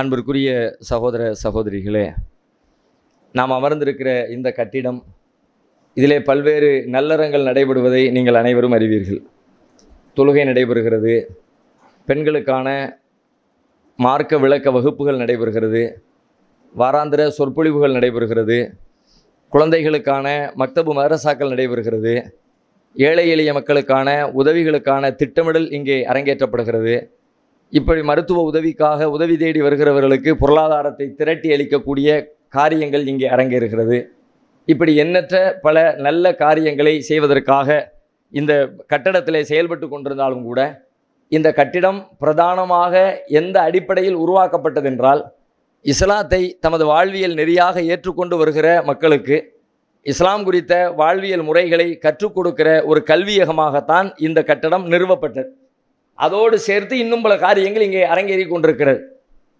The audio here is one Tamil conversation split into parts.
அன்பிற்குரிய சகோதர சகோதரிகளே நாம் அமர்ந்திருக்கிற இந்த கட்டிடம் இதிலே பல்வேறு நல்லறங்கள் நடைபெறுவதை நீங்கள் அனைவரும் அறிவீர்கள். தொழுகை நடைபெறுகிறது பெண்களுக்கான மார்க்க விளக்க வகுப்புகள் நடைபெறுகிறது வாராந்திர சொற்பொழிவுகள் நடைபெறுகிறது குழந்தைகளுக்கான மக்தபு மதரசாக்கள் நடைபெறுகிறது ஏழை எளிய மக்களுக்கான உதவிகளுக்கான திட்டமிடல் இங்கே அரங்கேற்றப்படுகிறது. இப்படி மருத்துவ உதவிக்காக உதவி தேடி வருகிறவர்களுக்கு பொருளாதாரத்தை திரட்டி அளிக்கக்கூடிய காரியங்கள் இங்கே அரங்கேறுகிறது. இப்படி எண்ணற்ற பல நல்ல காரியங்களை செய்வதற்காக இந்த கட்டடத்தில் செயல்பட்டு கொண்டிருந்தாலும் கூட இந்த கட்டிடம் பிரதானமாக எந்த அடிப்படையில் உருவாக்கப்பட்டதென்றால் இஸ்லாத்தை தமது வாழ்வியல் நெறியாக ஏற்றுக்கொண்டு வருகிற மக்களுக்கு இஸ்லாம் குறித்த வாழ்வியல் முறைகளை கற்றுக் கொடுக்கிற ஒரு கல்வியகமாகத்தான் இந்த கட்டடம் நிறுவப்பட்டது. அதோடு சேர்த்து இன்னும் பல காரியங்கள் இங்கே அரங்கேறி கொண்டிருக்கிறது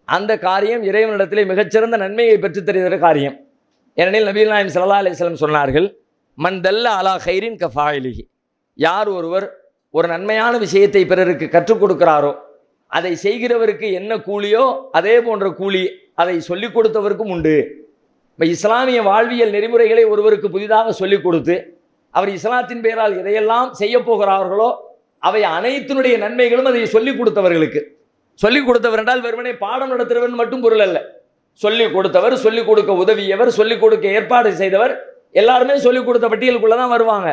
அந்த காரியம் இறைவனிடத்திலே மிகச்சிறந்த நன்மையை பெற்று தருகிற காரியம். ஏனெனில் நபீல் நாயம் சல்லா அலிஸ்லம் சொன்னார்கள் மந்தல்ல அலா ஹைரின் கஃபாயிலிகி யார் ஒருவர் ஒரு நன்மையான விஷயத்தை பிறருக்கு கற்றுக் கொடுக்கிறாரோ அதை செய்கிறவருக்கு என்ன கூலியோ அதே போன்ற கூலி அதை சொல்லிக் கொடுத்தவருக்கும் உண்டு. இப்போ இஸ்லாமிய வாழ்வியல் நெறிமுறைகளை ஒருவருக்கு புதிதாக சொல்லிக் கொடுத்து அவர் இஸ்லாத்தின் பெயரால் எதையெல்லாம் செய்ய போகிறார்களோ அவை அனைத்தினுடைய நன்மைகளும் அதை சொல்லிக் கொடுத்தவர்களுக்கு. சொல்லிக் கொடுத்தவர் என்றால் வெறுமனே பாடம் நடத்துகிறவன் மட்டும் பொருள் அல்ல. சொல்லிக் கொடுத்தவர் சொல்லிக் கொடுக்க உதவியவர் சொல்லிக் கொடுக்க ஏற்பாடு செய்தவர் எல்லாருமே சொல்லிக் கொடுத்த பட்டியலுக்குள்ளே தான் வருவாங்க.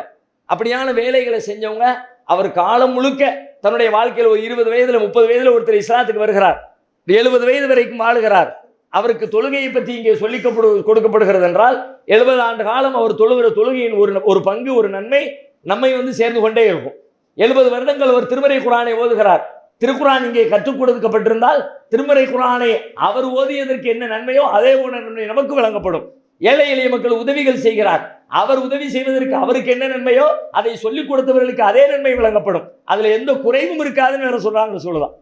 அப்படியான வேலைகளை செஞ்சவங்க அவர் காலம் முழுக்க தன்னுடைய வாழ்க்கையில் ஒரு இருபது வயதில் முப்பது வயதில் ஒருத்தர் இஸ்லாத்துக்கு வருகிறார். எழுபது வயது வரைக்கும் வாழுகிறார் அவருக்கு தொழுகையை பற்றி இங்கே சொல்லிக்கப்படு கொடுக்கப்படுகிறது என்றால் எழுபது ஆண்டு காலம் அவர் தொழுகிற தொழுகையின் ஒரு ஒரு பங்கு ஒரு நன்மை நம்மை வந்து சேர்ந்து கொண்டே இருக்கும். எழுபது வருடங்கள் அவர் திருமறை குரானை ஓதுகிறார். திருக்குரான் இங்கே கற்றுக் கொடுக்கப்பட்டிருந்தால் திருமறை குரானை அவர் ஓதியதற்கு என்ன நன்மையோ அதே போன்ற நன்மை நமக்கு வழங்கப்படும். ஏழை எளிய மக்கள் உதவிகள் செய்கிறார். அவர் உதவி செய்வதற்கு அவருக்கு என்ன நன்மையோ அதை சொல்லிக் கொடுத்தவர்களுக்கு அதே நன்மை வழங்கப்படும். அதுல எந்த குறைவும் இருக்காதுன்னு வேற சொல்றாங்க சொல்லுதான்.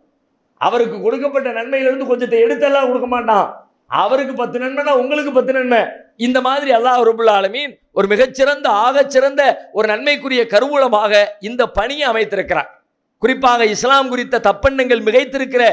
அவருக்கு கொடுக்கப்பட்ட நன்மையிலிருந்து கொஞ்சத்தை எடுத்தெல்லாம் கொடுக்க மாட்டான். அவருக்கு பத்து நன்மைனா உங்களுக்கு பத்து நன்மை. இந்த மாதிரி அல்லாஹ் ரபுல் ஆலமீன் ஒரு மிகச்சிறந்த ஆகச்சிறந்த ஒரு நன்மைக்குரிய கருவூலமாக இந்த பணியை அமைத்திருக்கிறார். குறிப்பாக இஸ்லாம் குறித்த தப்பெண்ணங்கள் மிகைத்திருக்கிற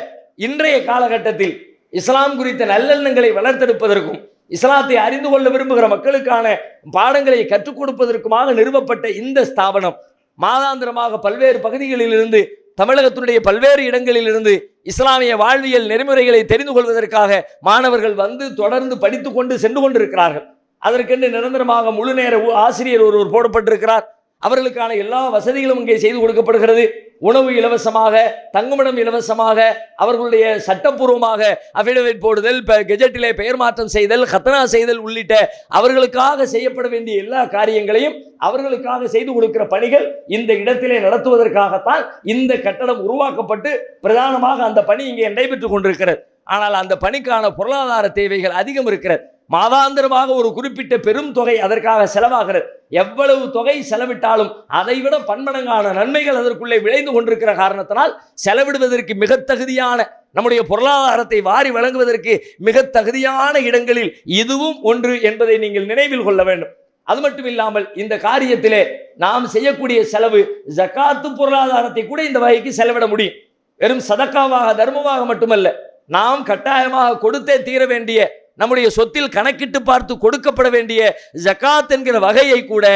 இன்றைய காலகட்டத்தில் இஸ்லாம் குறித்த நல்லெண்ணங்களை வளர்த்தெடுப்பதற்கும் இஸ்லாத்தை அறிந்து கொள்ள விரும்புகிற மக்களுக்கான பாடங்களை கற்றுக் கொடுப்பதற்குமாக நிறுவப்பட்ட இந்த ஸ்தாபனம் மாதாந்திரமாக பல்வேறு பகுதிகளிலிருந்து தமிழகத்தினுடைய பல்வேறு இடங்களிலிருந்து இஸ்லாமிய வாழ்வியல் நெறிமுறைகளை தெரிந்து கொள்வதற்காக மாணவர்கள் வந்து தொடர்ந்து படித்து கொண்டு சென்று கொண்டிருக்கிறார்கள். அதற்கென்று நிரந்தரமாக முழு நேர ஆசிரியர் ஒருவர் போடப்பட்டிருக்கிறார். அவர்களுக்கான எல்லா வசதிகளும் இங்கே செய்து கொடுக்கப்படுகிறது. உணவு இலவசமாக தங்குமிடம் இலவசமாக அவர்களுடைய சட்டப்பூர்வமாக அஃபிடவிட் போடுதல் இப்போ கெஜெட்டிலே பெயர் மாற்றம் செய்தல் கத்தனா செய்தல் உள்ளிட்ட அவர்களுக்காக செய்யப்பட வேண்டிய எல்லா காரியங்களையும் அவர்களுக்காக செய்து கொடுக்கிற பணிகள் இந்த இடத்திலே நடத்துவதற்காகத்தான் இந்த கட்டடம் உருவாக்கப்பட்டு பிரதானமாக அந்த பணி இங்கே நடைபெற்றுக் கொண்டிருக்கிறது. ஆனால் அந்த பணிக்கான பொருளாதார தேவைகள் அதிகம் இருக்கிறது. மாதாந்திரமாக ஒரு குறிப்பிட்ட பெரும் தொகை அதற்காக செலவாகிறது. எவ்வளவு தொகை செலவிட்டாலும் அதைவிட பன்மடங்கான நன்மைகள் அதற்குள்ளே விளைந்து கொண்டிருக்கிற காரணத்தினால் செலவிடுவதற்கு மிக தகுதியான நம்முடைய பொருளாதாரத்தை வாரி வழங்குவதற்கு மிக தகுதியான இடங்களில் இதுவும் ஒன்று என்பதை நீங்கள் நினைவில் கொள்ள வேண்டும். அது மட்டும் இல்லாமல் இந்த காரியத்திலே நாம் செய்யக்கூடிய செலவு ஜக்காத்து பொருளாதாரத்தை கூட இந்த வகைக்கு செலவிட முடியும். வெறும் சதக்காவாக தர்மமாக மட்டுமல்ல நாம் கட்டாயமாக கொடுத்தே தீர வேண்டிய நம்முடைய சொத்தில் கணக்கிட்டு பார்த்து கொடுக்கப்பட வேண்டிய ஜகாத் என்கிற வகையை கூட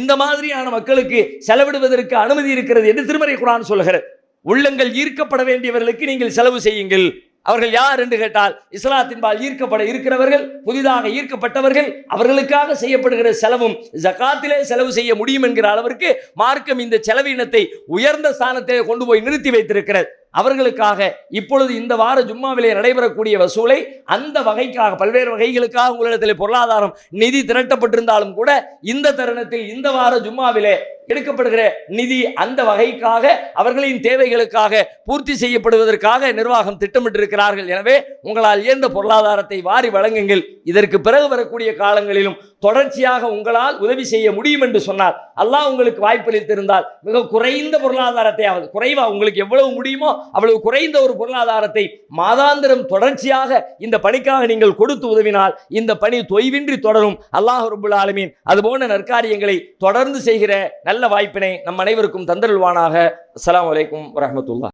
இந்த மாதிரியான மக்களுக்கு செலவிடுவதற்கு அனுமதி இருக்கிறது என்று திருமறை குரான் சொல்கிறது. உள்ளங்கள் ஈர்க்கப்பட வேண்டியவர்களுக்கு நீங்கள் செலவு செய்யுங்கள். அவர்கள் யார் என்று கேட்டால் இஸ்லாத்தின்பால் ஈர்க்கப்பட இருக்கிறவர்கள் புதிதாக ஈர்க்கப்பட்டவர்கள் அவர்களுக்காக செய்யப்படுகிற செலவும் ஜகாத்திலே செலவு செய்ய முடியும் என்கிற அளவிற்கு மார்க்கம் இந்த செலவினத்தை உயர்ந்த ஸ்தானத்தை கொண்டு போய் நிறுத்தி வைத்திருக்கிறது. அவர்களுக்காக இப்பொழுது இந்த வார ஜும்மாவிலே நடைபெறக்கூடிய வசூலை அந்த வகைக்காக பல்வேறு வகைகளுக்காக உங்களிடத்தில் பொருளாதாரம் நிதி திரட்டப்பட்டிருந்தாலும் கூட இந்த தருணத்தில் இந்த வார ஜும்மாவிலே எடுக்கப்படுகிற நிதி அந்த வகைக்காக அவர்களின் தேவைகளுக்காக பூர்த்தி செய்யப்படுவதற்காக நிர்வாகம் திட்டமிட்டிருக்கிறார்கள். எனவே உங்களால் இயன்ற பொருளாதாரத்தை வாரி வழங்குங்கள். இதற்கு பிறகு வரக்கூடிய காலங்களிலும் தொடர்ச்சியாக உங்களால் உதவி செய்ய முடியும் என்று சொன்னார் அல்லாஹ் உங்களுக்கு வாய்ப்பளித்திருந்தால் மிக குறைந்த பொருளாதாரத்தை ஆகுது குறைவா உங்களுக்கு எவ்வளவு முடியுமோ அவ்வளவு குறைந்த ஒரு பொருளாதாரத்தை மாதாந்திரம் தொடர்ச்சியாக இந்த பணிக்காக நீங்கள் கொடுத்து உதவினால் இந்த பணி தொய்வின்றி தொடரும். அல்லாஹ் ரபுல் ஆலமீன் அதுபோன்ற நற்காரியங்களை தொடர்ந்து செய்கிற நல்ல வாய்ப்பினை நம் அனைவருக்கும் தந்தருள்வானாக. அஸ்லாம் அலைக்கும் வரமத்துல்லா